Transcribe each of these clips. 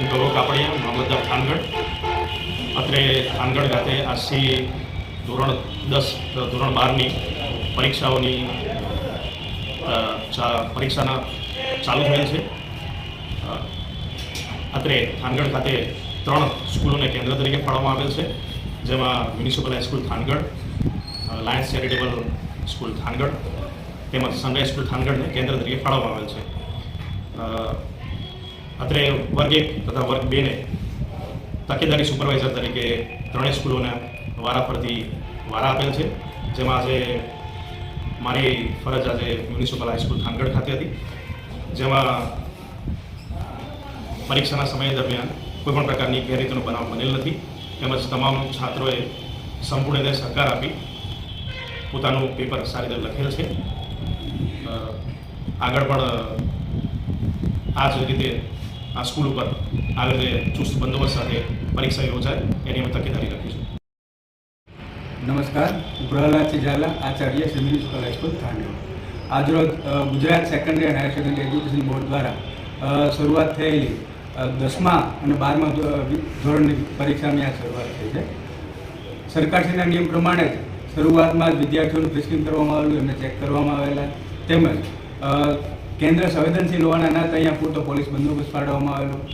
હું ગૌરવ કાપડિયા, મામલતદાર થાનગઢ. અત્રે થાનગઢ ખાતે આજથી ધોરણ દસ ધોરણ બારની પરીક્ષાઓની પરીક્ષાના ચાલુ થયેલ છે. અત્રે થાનગઢ ખાતે ત્રણ સ્કૂલોને કેન્દ્ર તરીકે ફાળવવામાં આવેલ છે, જેમાં municipal high school Thangadh lions charitable school Thangadh, તેમજ સનરાઈઝ સ્કૂલ થાનગઢને કેન્દ્ર તરીકે ફાળવવામાં આવેલ છે. અત્રે વર્ગ એક તથા વર્ગ બેને તકેદારી સુપરવાઇઝર તરીકે ત્રણેય સ્કૂલોના વારા પરથી વારા આપેલ છે. જેમાં આજે મારી ફરજ આજે મ્યુનિસિપલ હાઈસ્કૂલ થાનગઢ ખાતે હતી. જેમાં પરીક્ષાના સમય દરમિયાન કોઈપણ પ્રકારની ગેરરીતિનો બનાવ બનેલ નથી. તેમજ તમામ છાત્રોએ સંપૂર્ણ રીતે સહકાર આપી પોતાનું પેપર સારી રીતે લખેલ છે. આગળ પણ આ જ રીતે આ સ્કૂલ ઉપર આવી રીતે ચુસ્ત બંદોબસ્ત સાથે પરીક્ષા યોજાય, એની અમે તકેદારી રાખીશું. નમસ્કાર, હું Prahlad Jhala, Acharya civil college high school થાંડવ આજરોજ Gujarat secondary and higher secondary education board દ્વારા શરૂઆત થયેલી દસમા અને બારમા ધોરણની પરીક્ષાની આ શરૂઆત થઈ છે. સરકારશ્રીના નિયમ પ્રમાણે જ શરૂઆતમાં જ વિદ્યાર્થીઓનું ફિસ્કિંગ કરવામાં આવેલું, એમને ચેક કરવામાં આવેલા. તેમજ કેન્દ્ર સંવેદનશીલ હોવાના નાતે અહીંયા પૂરતો પોલીસ બંદોબસ્ત પાડવામાં આવેલો.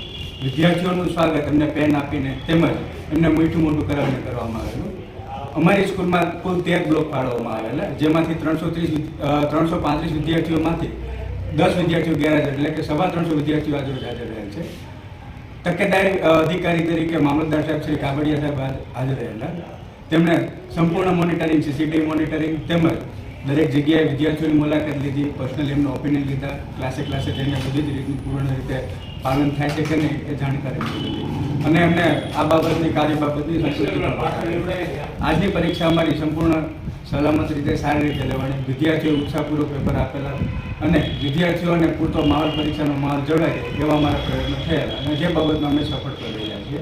વિદ્યાર્થીઓનું સ્વાગત એમને પેન આપીને તેમજ એમને મીઠું મોઢું કરાવીને કરવામાં આવેલું. અમારી સ્કૂલમાં કુલ તેર બ્લોક ફાળવવામાં આવેલા. જેમાંથી ત્રણસો ત્રીસ ત્રણસો પાંત્રીસ વિદ્યાર્થીઓમાંથી દસ વિદ્યાર્થીઓ ગેરહાજર, એટલે કે સવા ત્રણસો વિદ્યાર્થીઓ આજરોજ હાજર રહેલ છે. તકેદારી અધિકારી તરીકે મામલતદાર સાહેબ શ્રી કાબડિયા સાહેબ હાજ- હાજર રહેલા. તેમણે સંપૂર્ણ મોનિટરિંગ, સીસીટીવી મોનિટરિંગ તેમજ દરેક જગ્યાએ વિદ્યાર્થીઓની મુલાકાત લીધી પર્સનલ એમનો ઓપિનિયન લીધા ક્લાસે ક્લાસે જઈને બધી જ રીતનું પૂર્ણ રીતે પાલન થાય છે કે નહીં એ જાણકારી લીધી અને એમને આ બાબતની કાર્ય બાબતની. આજની પરીક્ષા અમારી સંપૂર્ણ સલામત રીતે સારી રીતે લેવાની. વિદ્યાર્થીઓ ઉત્સાહપૂર્વક પેપર આપેલા અને વિદ્યાર્થીઓને પૂરતો માહોલ પરીક્ષાનો માહોલ જળવાય એવા અમારા પ્રયત્નો થયેલા. અને જે બાબતમાં અમે સફળ કરી રહ્યા છીએ